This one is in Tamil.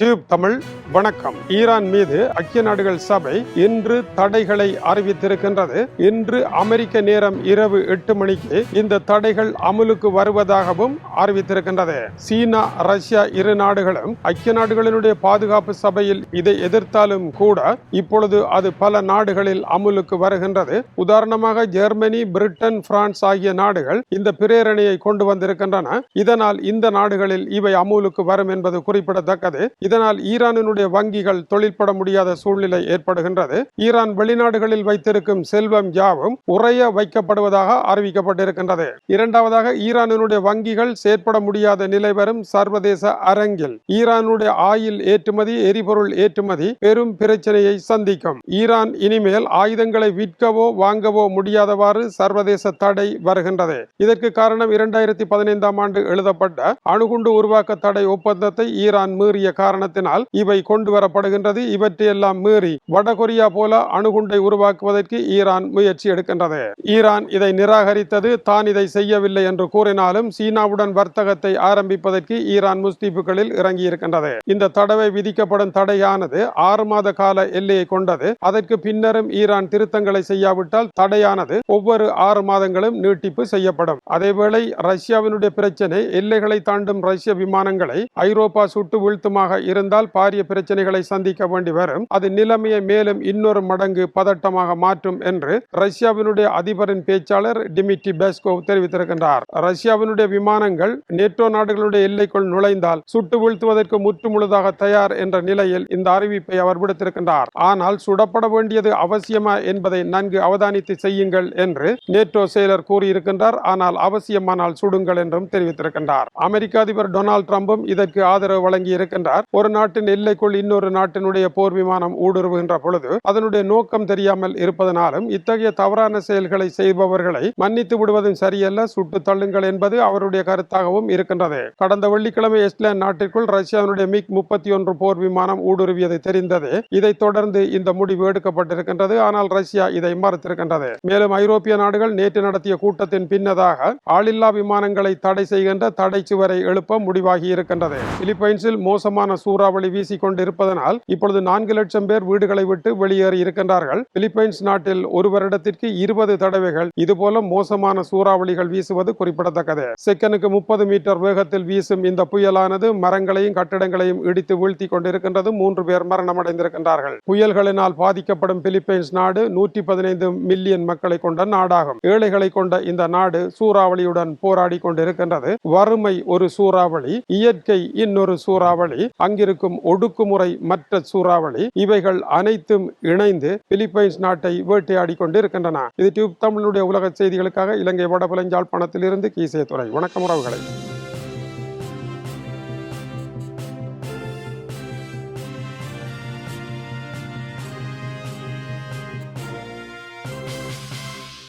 டியூப் தமிழ் வணக்கம். ஈரான் மீது ஐக்கிய நாடுகள் சபை இன்று தடைகளை அறிவித்திருக்கின்றது. இன்று அமெரிக்க நேரம் இரவு எட்டு மணிக்கு இந்த தடைகள் அமுலுக்கு வருவதாகவும் அறிவித்திருக்கின்றது. சீனா ரஷ்யா இரு நாடுகளும் ஐக்கிய நாடுகளினுடைய பாதுகாப்பு சபையில் இதை எதிர்த்தாலும் கூட இப்பொழுது அது பல நாடுகளில் அமுலுக்கு வருகின்றது. உதாரணமாக ஜெர்மனி பிரிட்டன் பிரான்ஸ் ஆகிய நாடுகள் இந்த பிரேரணையை கொண்டு வந்திருக்கின்றன. இதனால் இந்த நாடுகளில் இவை அமுலுக்கு வரும் என்பது குறிப்பிடத்தக்கது. இதனால் ஈரானினுடைய வங்கிகள் தொழில்பட முடியாத சூழ்நிலை ஏற்படுகின்றது. ஈரான் வெளிநாடுகளில் வைத்திருக்கும் செல்வம் யாவும் உறைய வைக்கப்படுவதாக அறிவிக்கப்பட்டிருக்கின்றது. இரண்டாவதாக ஈரானினுடைய வங்கிகள் செயற்பட முடியாத நிலை வரும் சர்வதேச அரங்கில். ஈரானுடைய ஆயில் ஏற்றுமதி எரிபொருள் ஏற்றுமதி பெரும் பிரச்சனையை சந்திக்கும். ஈரான் இனிமேல் ஆயுதங்களை விற்கவோ வாங்கவோ முடியாதவாறு சர்வதேச தடை வருகின்றது. இதற்கு காரணம் இரண்டாயிரத்தி பதினைந்தாம் ஆண்டு எழுதப்பட்ட அணுகுண்டு உருவாக்க தடை ஒப்பந்தத்தை ஈரான் மீறிய காரணம். காரணத்தினால் இவை கொண்டு வரப்படுகின்றது இவற்றையெல்லாம் மீறி வடகொரியா போல அணுகுண்டை உருவாக்குவதற்கு ஈரான் முயற்சி எடுக்கின்றது. ஈரான் இதை நிராகரித்தது தான் இதை செய்யவில்லை என்று கூறினாலும் சீனாவுடன் வர்த்தகத்தை ஆரம்பிப்பதற்கு ஈரான் முஸ்தீப்புகளில் இறங்கியிருக்கின்றது. இந்த தடவை விதிக்கப்படும் தடையானது ஆறு மாத கால எல்லையை கொண்டது. அதற்கு பின்னரும் ஈரான் திருத்தங்களை செய்யாவிட்டால் தடையானது ஒவ்வொரு ஆறு மாதங்களும் நீட்டிப்பு செய்யப்படும். அதேவேளை ரஷ்யாவினுடைய பிரச்சனை எல்லைகளை தாண்டும் ரஷ்ய விமானங்களை ஐரோப்பா சுட்டு வீழ்த்துமாக இருந்தால் பாரிய பிரச்சனைகளை சந்திக்க வேண்டி வரும். அது நிலைமையை மேலும் இன்னொரு மடங்கு பதட்டமாக மாற்றும் என்று ரஷ்யாவினுடைய அதிபரின் பேச்சாளர் டிமிட்ரி பெஸ்கோவ் தெரிவித்திருக்கின்றார். ரஷ்யாவினுடைய விமானங்கள் நேட்டோ நாடுகளுடைய எல்லைக்குள் நுழைந்தால் சுட்டு வீழ்த்துவதற்கு முற்றுமுழுதாக தயார் என்ற நிலையில் இந்த அறிவிப்பை அவர் விடுத்திருக்கின்றார். ஆனால் சுடப்பட வேண்டியது அவசியமா என்பதை நன்கு அவதானித்து செய்யுங்கள் என்று நேட்டோ செயலர் கூறியிருக்கின்றார். ஆனால் அவசியமானால் சுடுங்கள் என்றும் தெரிவித்திருக்கின்றார். அமெரிக்க அதிபர் டொனால்ட் டிரம்பும் இதற்கு ஆதரவு வழங்கி இருக்கின்றார் ஒரு நாட்டின் எல்லைக்குள் இன்னொரு நாட்டினுடைய போர் விமானம் ஊடுருவுகின்ற பொழுது அதனுடைய நோக்கம் தெரியாமல் இருப்பதனாலும் இத்தகைய தவறான செயல்களை செய்பவர்களை மன்னித்து விடுவதும் சரியல்ல சுட்டு தள்ளுங்கள் என்பது அவருடைய கருத்தாகவும் இருக்கின்றது. கடந்த வெள்ளிக்கிழமை எஸ்லாந்து நாட்டிற்குள் ரஷ்யாவினுடைய மிக் முப்பத்தி ஒன்று போர் விமானம் ஊடுருவியது தெரிந்தது. இதைத் தொடர்ந்து இந்த முடிவு எடுக்கப்பட்டிருக்கின்றது. ஆனால் ரஷ்யா இதை மறுத்திருக்கின்றது. மேலும் ஐரோப்பிய நாடுகள் நேற்று நடத்திய கூட்டத்தின் பின்னதாக ஆளில்லா விமானங்களை தடை செய்கின்ற தடை சுவரை எழுப்ப முடிவாகி இருக்கின்றது. பிலிப்பைன்ஸில் மோசமான சூறாவளி வீசிக் கொண்டிருப்பதனால் இப்பொழுது நான்கு லட்சம் பேர் வீடுகளை விட்டு வெளியேறி இருக்கின்றார்கள். பிலிப்பைன்ஸ் நாட்டில் ஒரு வருடத்திற்கு இருபது தடவைகள் இதுபோல மோசமான சூறாவளிகள் வீசுவது குறிப்பிடத்தக்கது. செகனுக்கு முப்பது மீட்டர் வேகத்தில் வீசும் இந்த புயலானது மரங்களையும் கட்டிடங்களையும் இடித்து வீழ்த்தி கொண்டிருக்கின்றது. மூன்று பேர் மரணமடைந்திருக்கின்றார்கள். புயல்களினால் பாதிக்கப்படும் பிலிப்பைன்ஸ் நாடு நூற்றி பதினைந்து மில்லியன் மக்களை கொண்ட நாடாகும். ஏழைகளை கொண்ட இந்த நாடு சூறாவளியுடன் போராடி கொண்டிருக்கின்றது. வறுமை ஒரு சூறாவளி இயற்கை இன்னொரு சூறாவளி. அங்கிருக்கும் ஒடுக்குமுறை மற்ற சூறாவளி இவைகள் அனைத்தும் இணைந்து பிலிப்பைன்ஸ் நாட்டை வேட்டையாடி கொண்டிருக்கின்றன. இது டியூப் தமிழுடைய உலக செய்திகளுக்காக இலங்கை வடபுலஞ்சாழ்ப்பாணத்தில் பணத்திலிருந்து கீசே துறை. வணக்கம் உறவுகளை.